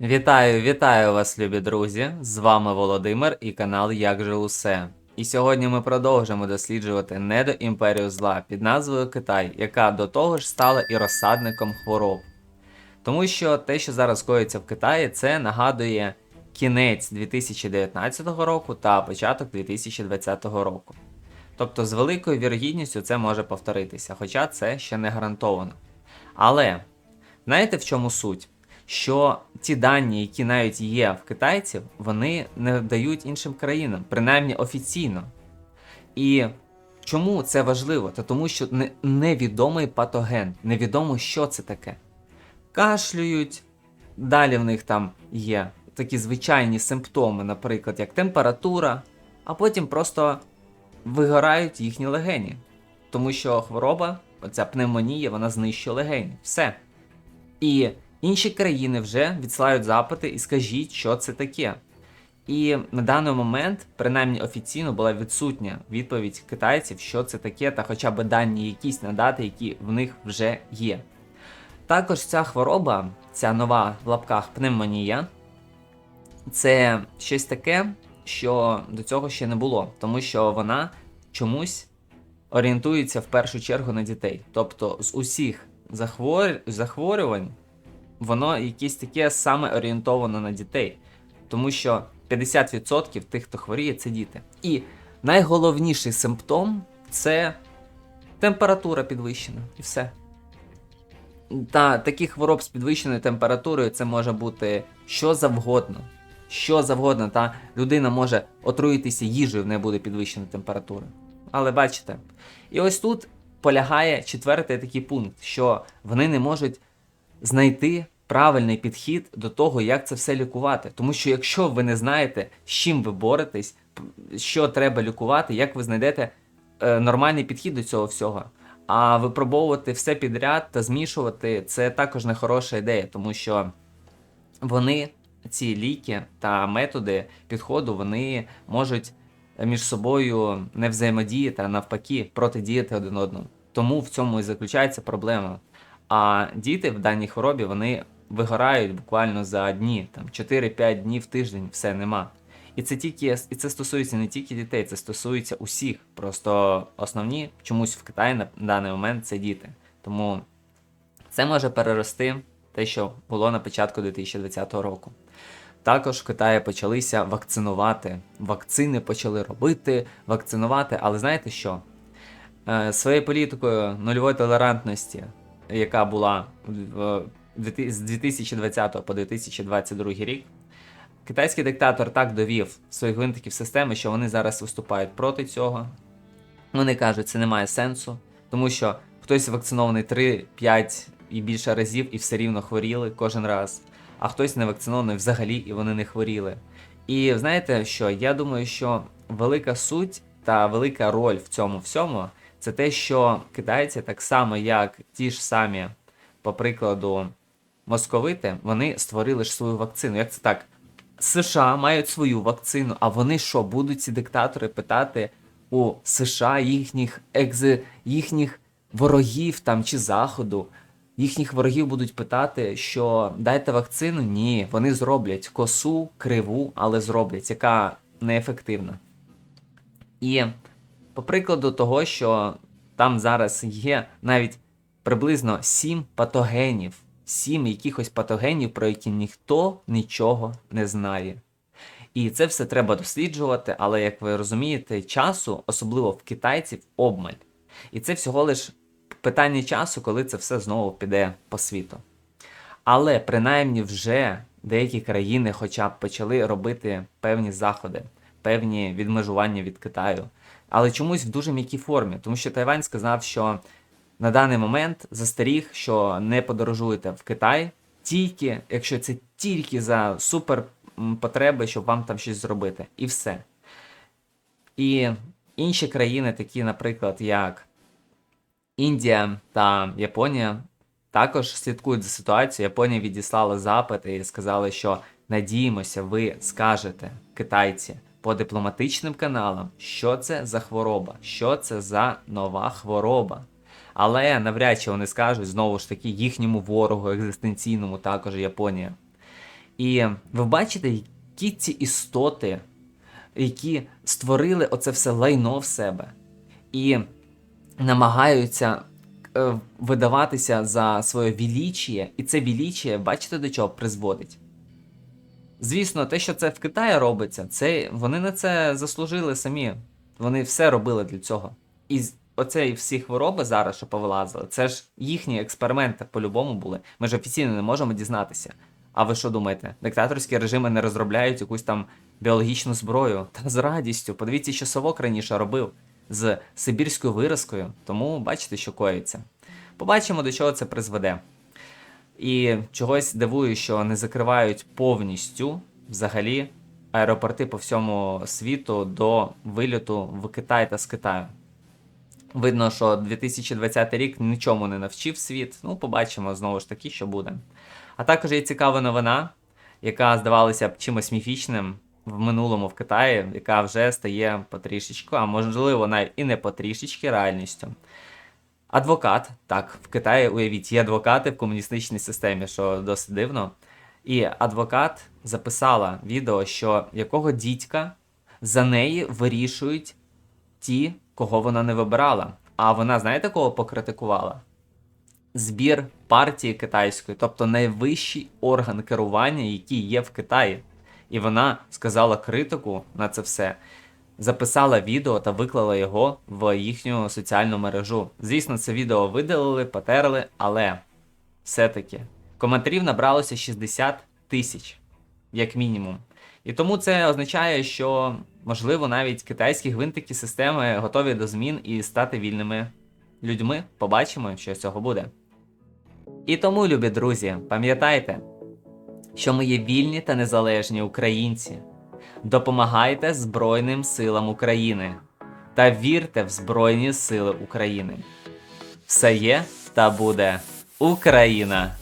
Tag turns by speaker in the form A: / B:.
A: Вітаю, вітаю вас, любі друзі! З вами Володимир і канал Як же усе. І сьогодні ми продовжимо досліджувати недоімперію зла під назвою Китай, яка до того ж стала і розсадником хвороб. Тому що те, що зараз коїться в Китаї, це нагадує кінець 2019 року та початок 2020 року. Тобто з великою вірогідністю це може повторитися, хоча це ще не гарантовано. Але знаєте в чому суть? Що ті дані, які навіть є в китайців, вони не дають іншим країнам, принаймні офіційно. І чому це важливо? Та тому, що не- невідомий патоген, невідомо, що це таке. Кашлюють, далі в них там є такі звичайні симптоми, наприклад, як температура, а потім просто вигорають їхні легені. Тому що хвороба, оця пневмонія, вона знищує легені. Все. І інші країни вже відсилають запити і скажіть, що це таке. І на даний момент, принаймні офіційно, була відсутня відповідь китайців, що це таке, та хоча б дані якісь надати, які в них вже є. Також ця хвороба, ця нова в лапках пневмонія, це щось таке, що до цього ще не було, тому що вона чомусь орієнтується в першу чергу на дітей. Тобто з усіх захворювань воно якесь таке саме орієнтовано на дітей. Тому що 50% тих, хто хворіє, це діти. І найголовніший симптом це температура підвищена. І все. Та таких хвороб з підвищеною температурою це може бути що завгодно. Що завгодно, та людина може отруїтися їжею, в неї буде підвищена температура. Але бачите, і ось тут полягає четвертий такий пункт, що вони не можуть знайти правильний підхід до того, як це все лікувати. Тому що якщо ви не знаєте, з чим ви боретесь, що треба лікувати, як ви знайдете е, нормальний підхід до цього всього. А випробовувати все підряд та змішувати це також не хороша ідея, тому що вони, ці ліки та методи підходу, вони можуть між собою не взаємодіяти, а навпаки, протидіяти один одному. Тому в цьому і заключається проблема. А діти в даній хворобі вони вигорають буквально за дні, там 4-5 днів в тиждень, все нема. І це тільки і це стосується не тільки дітей, це стосується усіх. Просто основні чомусь в Китаї на даний момент це діти. Тому це може перерости те, що було на початку 2020 року. Також в Китаї почалися вакцинувати. Вакцини почали робити, вакцинувати. Але знаєте що? Е, Своєю політикою нульової толерантності, яка була з 2020 по 2022 рік, китайський диктатор так довів своїх гвинтиків системи, що вони зараз виступають проти цього. Вони кажуть, це не має сенсу, тому що хтось вакцинований 3-5 і більше разів і все рівно хворіли кожен раз, а хтось не вакцинований взагалі і вони не хворіли. І знаєте що? Я думаю, що велика суть та велика роль в цьому всьому це те, що китайці, так само як ті ж самі, по прикладу, московити, вони створили ж свою вакцину. Як це так? США мають свою вакцину, а вони що, будуть ці диктатори питати у США їхніх екзи, їхніх ворогів там чи заходу. Їхніх ворогів будуть питати, що дайте вакцину? Ні, вони зроблять косу, криву, але зроблять, яка неефективна. І по прикладу того, що там зараз є навіть приблизно 7 патогенів, 7 якихось патогенів, про які ніхто нічого не знає. І це все треба досліджувати, але як ви розумієте, часу, особливо в китайців, обмаль. І це всього лиш питання часу, коли це все знову піде по світу. Але принаймні вже деякі країни хоча б почали робити певні заходи, певні відмежування від Китаю. Але чомусь в дуже м'якій формі, тому що Тайвань сказав, що на даний момент застеріг, що не подорожуєте в Китай, тільки якщо це тільки за супер потреби, щоб вам там щось зробити, і все. І інші країни, такі, наприклад, як Індія та Японія, також слідкують за ситуацією. Японія відіслала запит і сказали, що надіємося, ви скажете, китайці, по дипломатичним каналам, що це за хвороба, що це за нова хвороба. Але навряд чи вони скажуть знову ж таки їхньому ворогу екзистенційному, також Японія. І ви бачите, які ці істоти, які створили оце все лайно в себе і намагаються е, видаватися за своє вілічіє, і це вілічіє, бачите, до чого призводить. Звісно, те, що це в Китаї робиться, це вони на це заслужили самі. Вони все робили для цього. І оце всі хвороби зараз, що повилазили, це ж їхні експерименти по-любому були. Ми ж офіційно не можемо дізнатися. А ви що думаєте? Диктаторські режими не розробляють якусь там біологічну зброю? Та з радістю. Подивіться, що совок раніше робив з сибірською виразкою, тому бачите, що коїться. Побачимо, до чого це призведе. І чогось дивую, що не закривають повністю взагалі аеропорти по всьому світу до вильоту в Китай та з Китаю. Видно, що 2020 рік нічому не навчив світ. Ну, побачимо знову ж таки, що буде. А також є цікава новина, яка здавалася б чимось міфічним в минулому в Китаї, яка вже стає потрішечку, а можливо навіть і не потрішечки реальністю. Адвокат, так, в Китаї уявіть, є адвокати в комуністичній системі, що досить дивно. І адвокат записала відео, що якого дідька за неї вирішують ті, кого вона не вибирала. А вона, знаєте, кого покритикувала? Збір партії китайської, тобто найвищий орган керування, який є в Китаї. І вона сказала критику на це все, записала відео та виклала його в їхню соціальну мережу. Звісно, це відео видалили, потерли, але все-таки коментарів набралося 60 тисяч, як мінімум. І тому це означає, що можливо навіть китайські гвинтики системи готові до змін і стати вільними людьми. Побачимо, що з цього буде. І тому, любі друзі, пам'ятайте, що ми є вільні та незалежні українці. Допомагайте Збройним силам України та вірте в Збройні Сили України. Все є та буде Україна!